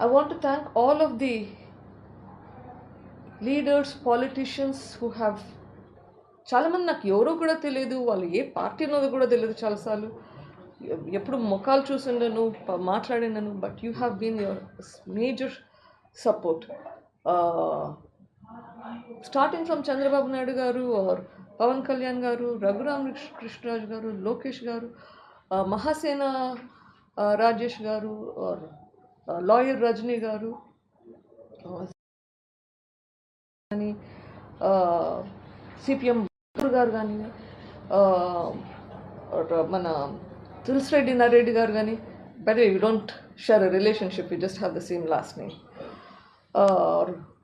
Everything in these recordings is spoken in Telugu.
I want to thank all of the leaders politicians who have చాలామంది నాకు ఎవరో కూడా తెలియదు వాళ్ళు ఏ పార్టీ అన్నది కూడా తెలియదు చాలాసార్లు. ఎప్పుడు ముఖాలు చూసిండను మాట్లాడినను but you have been your major support starting from Chandrababu Naidu garu or Pawan Kalyan గారు రఘురామ్ కృష్ణరాజు గారు లోకేష్ గారు మహాసేన రాజేష్ గారు ఆర్ లాయర్ రజనీ గారు కానీ సిపిఎం గారు కానీ మన తులసిరెడ్డి నారెడ్డి గారు కానీ but you don't share a relationship you just have the same last name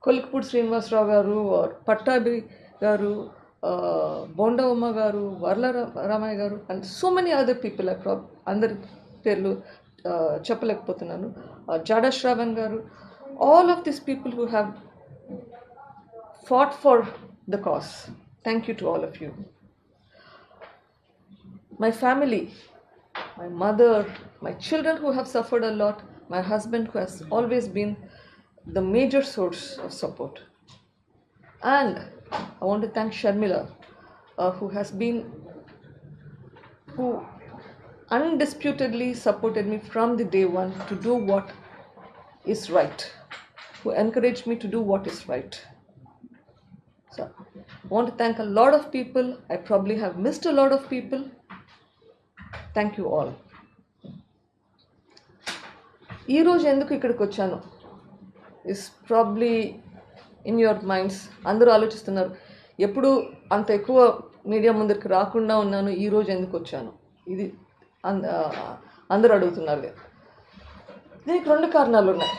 Kolikapudi Srinivasarao garu Pattabhi garu Bonda Uma garu Varla Ramaiah garu and so many other people I ప్రాబ్ అందరి పేర్లు చెప్పలేకపోతున్నాను జాడా శ్రావణ్ గారు all of this people who have fought for the cause. Thank you to all of you. My family, my mother, my children who have suffered a lot, my husband who has always been the major source of support. And I want to thank Sharmila, uh, who has been, who undisputedly supported me from the day one to do what is right, who encouraged me to do what is right. So I want to thank a lot of people. I probably have missed a lot of people. Thank you all. ఈరోజు ఎందుకు ఇక్కడికి వచ్చాను is probably in your minds అందరూ ఆలోచిస్తున్నారు ఎప్పుడు అంత ఎక్కువ మీడియా ముందరికి రాకుండా ఉన్నాను ఈరోజు ఎందుకు వచ్చాను ఇది అంద- అందరూ అడుగుతున్నారు దీనికి రెండు కారణాలు ఉన్నాయి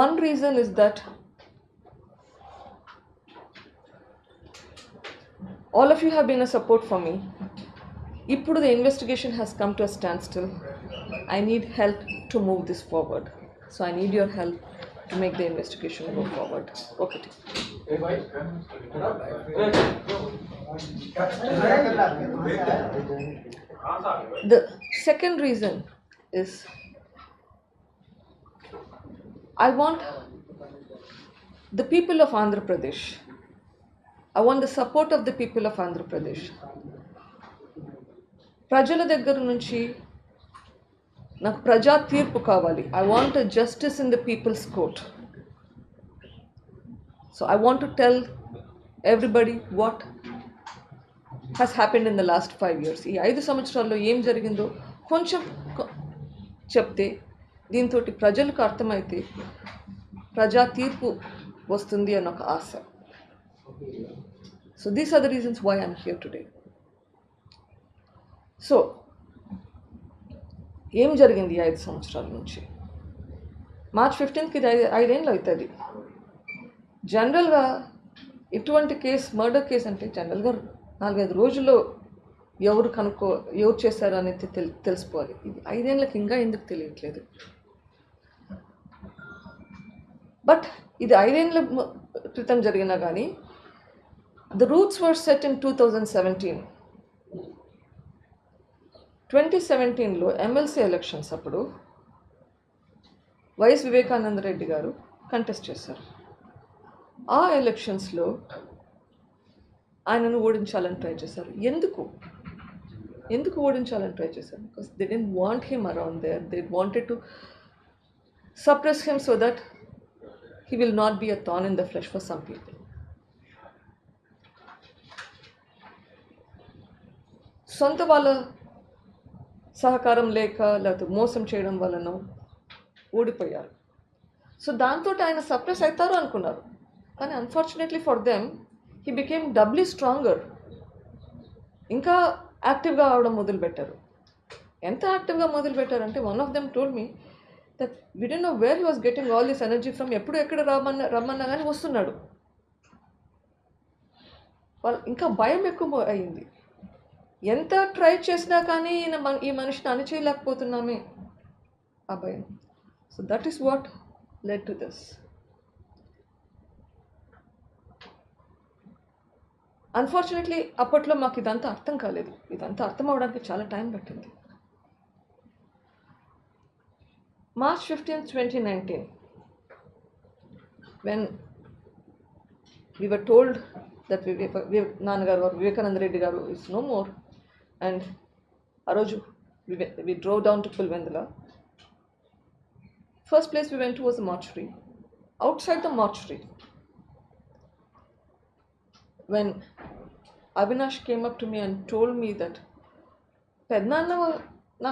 one reason is that all of you have been a support for me. ఇప్పుడు the investigation has come to a standstill. I need help to move this forward. So I need your help to make the investigation go forward. Okay. The second reason is I want the people of Andhra Pradesh I want the support of the people of Andhra Pradesh. ప్రజల దగ్గర నుంచి నాకు ప్రజా తీర్పు కావాలి I want justice in the people's court so I want to tell everybody what has happened in the last five years ఈ ఐదు సంవత్సరాల్లో ఏం జరిగిందో కొంచెం చెప్తే దీంతో ప్రజలకు అర్థమైతే ప్రజా తీర్పు వస్తుంది అన్న ఒక ఆశ. So these are the reasons why I'm here today so ఏం జరిగింది ఐదు సంవత్సరాల నుంచి? మార్చ్ ఫిఫ్టీన్త్కి ఇది ఐదు ఐదేళ్ళు అవుతుంది. జనరల్గా ఇటువంటి కేసు మర్డర్ కేసు అంటే జనరల్గా నాలుగైదు రోజుల్లో ఎవరు కనుక్కో ఎవరు చేశారు అనేది తెలి తెలిసిపోవాలి ఇది ఐదేళ్ళకి ఇంకా ఎందుకు తెలియట్లేదు? బట్ ఇది ఐదేళ్ళ క్రితం జరిగినా కానీ the roots were set in two thousand seventeen. Twenty సెవెంటీన్లో ఎమ్మెల్సీ ఎలక్షన్స్ అప్పుడు వైఎస్ వివేకానంద రెడ్డి గారు కంటెస్ట్ చేశారు. ఆ ఎలక్షన్స్లో ఆయనను ఓడించాలని ట్రై చేశారు. ఎందుకు? ఎందుకు ఓడించాలని ట్రై చేశారు? Because they didn't want him around there they wanted to suppress him so that he will not be a thorn in the flesh for some people సొంత వాళ్ళ సహకారం లేక లేకపోతే మోసం చేయడం వలన ఓడిపోయారు. సో దాంతో ఆయన సప్రెస్ అవుతారు అనుకున్నారు. కానీ unfortunately for them he became doubly stronger ఇంకా యాక్టివ్గా అవడం మొదలుపెట్టారు. ఎంత యాక్టివ్గా మొదలుపెట్టారంటే one of them told me that we know where he was getting all this energy from ఎప్పుడు ఎక్కడ రమ్మన్నా రమ్మన్నా కానీ వస్తున్నాడు. వాళ్ళు ఇంకా భయం ఎక్కువ అయింది. ఎంత ట్రై చేసినా కానీ ఈయన మన ఈ మనిషిని అణిచేయలేకపోతున్నామే. ఆ భయం. So that is what led to this unfortunately అప్పట్లో మాకు ఇదంతా అర్థం కాలేదు. ఇదంతా అర్థం అవడానికి చాలా టైం పట్టింది. March fifteenth twenty nineteen when were told that నాన్నగారు వారు వివేకానంద రెడ్డి గారు ఇస్ నో మోర్ అండ్ ఆ రోజు we drove down to Pulivendula first place we went was the mortuary outside the mortuary when Avinash came up to me and told me that పెద్దనాన్న నా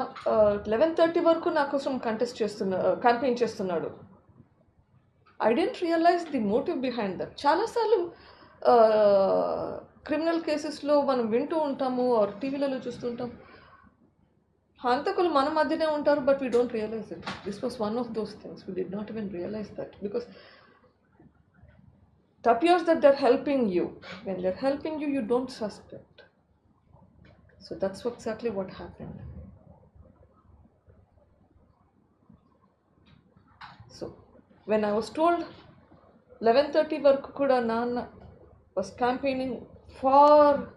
లెవెన్ థర్టీ వరకు నా కోసం కంటెస్ట్ చేస్తున్నా క్యాంపెయిన్ చేస్తున్నాడు. I didn't realise the motive behind that చాలాసార్లు క్రిమినల్ కేసెస్లో మనం వింటూ ఉంటాము ఆర్ టీవీలలో చూస్తుంటాం హంతకులు మన మధ్యనే ఉంటారు but we don't realise it this was one of those things we did not even realise that because It appears that they're helping you. When they're helping you, you don't suspect. So that's exactly what happened. So when I was told 11.30 work kuda was campaigning for